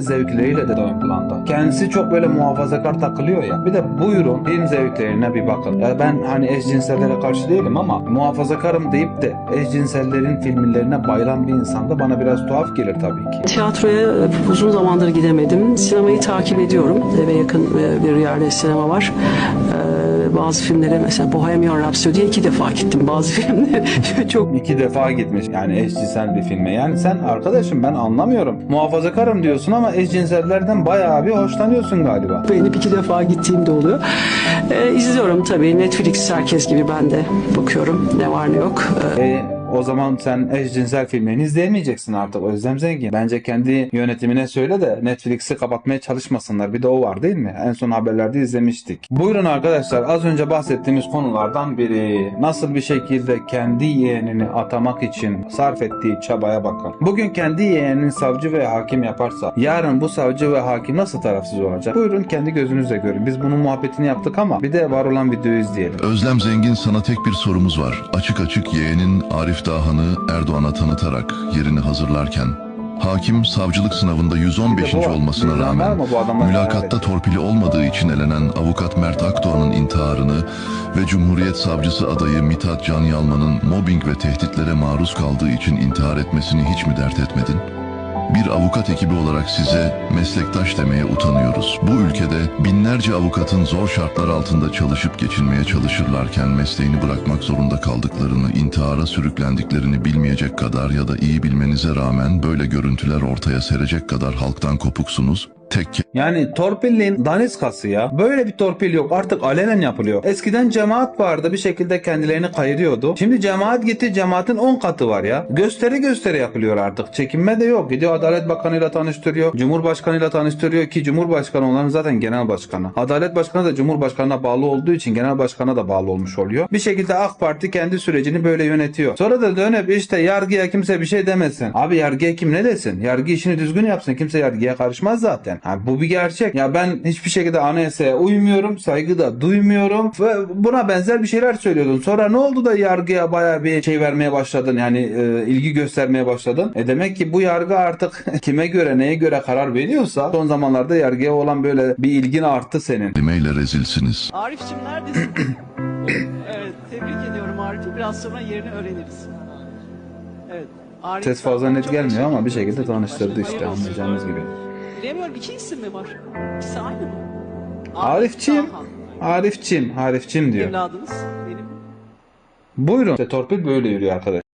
zevkleriyle de ön planda. Kendisi çok böyle muhafazakar takılıyor ya. Bir de buyurun film zevklerine bir bakın. Ya ben hani eşcinsellere karşı değilim ama muhafazakarım deyip de eşcinsellerin filmlerine bayılan bir insan da bana biraz tuhaf gelir tabii ki. Tiyatroya uzun zamandır gidemedim. Sinemayı takip ediyorum. Eve yakın e, bir yerde sinema var. Ee, Bazı filmlere mesela Bohemian Rhapsody'ye iki defa gittim. Bazı filmleri çok İki defa gitmiş yani eşcinsel bir filme. Yani sen arkadaşım ben anlamıyorum. Muhafazakarım diyorsun ama eşcinsellerden bayağı bir hoşlanıyorsun galiba. beğenip iki defa gittiğim de oluyor. Ee, izliyorum tabii. Netflix herkes gibi ben de bakıyorum. Ne var ne yok. Ee, E, o zaman sen eşcinsel filmlerini izleyemeyeceksin artık Özlem Zengin. Bence kendi yönetimine söyle de Netflix'i kapatmaya çalışmasınlar. Bir de o var değil mi? En son haberlerde izlemiştik. Buyurun arkadaşlar az önce bahsettiğimiz konulardan biri. Nasıl bir şekilde kendi yeğenini atamak için sarf ettiği çabaya bakın. Bugün kendi yeğenini savcı ve hakim yaparsa yarın bu savcı ve hakim nasıl tarafsız olacak? Buyurun kendi gözünüzle görün. Biz bunun muhabbetini yaptık ama bir de var olan videoyu izleyelim. Özlem Zengin sana tek bir sorumuz var. Açık açık yeğenin Arif Dağhan'ı Erdoğan'a tanıtarak yerini hazırlarken Hakim savcılık sınavında 115. Bir de bu- olmasına rağmen mülakatta torpili olmadığı için elenen avukat Mert Akdoğan'ın intiharını ve Cumhuriyet Savcısı adayı Mithat Can Yalman'ın mobbing ve tehditlere maruz kaldığı için intihar etmesini hiç mi dert etmedin? Bir avukat ekibi olarak size meslektaş demeye utanıyoruz. Bu ülkede binlerce avukatın zor şartlar altında çalışıp geçinmeye çalışırlarken mesleğini bırakmak zorunda kaldıklarını, intihara sürüklendiklerini bilmeyecek kadar ya da iyi bilmenize rağmen böyle görüntüler ortaya serecek kadar halktan kopuksunuz. Tek Yani torpilliğin daniskası ya. Böyle bir torpil yok. Artık alenen yapılıyor. Eskiden cemaat vardı bir şekilde kendilerini kayırıyordu. Şimdi cemaat gitti cemaatin 10 katı var ya. Gösteri gösteri yapılıyor artık. Çekinme de yok. Gidiyor Adalet Bakanı'yla tanıştırıyor. Cumhurbaşkanı'yla tanıştırıyor ki Cumhurbaşkanı onların zaten genel başkanı. Adalet Başkanı da Cumhurbaşkanı'na bağlı olduğu için genel başkana da bağlı olmuş oluyor. Bir şekilde AK Parti kendi sürecini böyle yönetiyor. Sonra da dönüp işte yargıya kimse bir şey demesin. Abi yargıya kim ne desin? Yargı işini düzgün yapsın. Kimse yargıya karışmaz zaten. Ha, bu bir gerçek. Ya ben hiçbir şekilde anayasaya uymuyorum. Saygı da duymuyorum. Ve buna benzer bir şeyler söylüyordun. Sonra ne oldu da yargıya baya bir şey vermeye başladın? Yani e, ilgi göstermeye başladın. E demek ki bu yargı artık kime göre neye göre karar veriyorsa son zamanlarda yargıya olan böyle bir ilgin arttı senin. kelimeyle rezilsiniz. Arif'cim neredesin? evet, tebrik ediyorum Arif'i. Biraz sonra yerini öğreniriz. Evet. Arif Ses fazla net gelmiyor ama bir şekilde tanıştırdı işte anlayacağınız gibi. Bilemiyorum iki isim mi var? İkisi aynı mı? Arifçim. Arifçim, Arifçim diyor. Evladınız benim. Buyurun. İşte torpil böyle yürüyor arkadaş.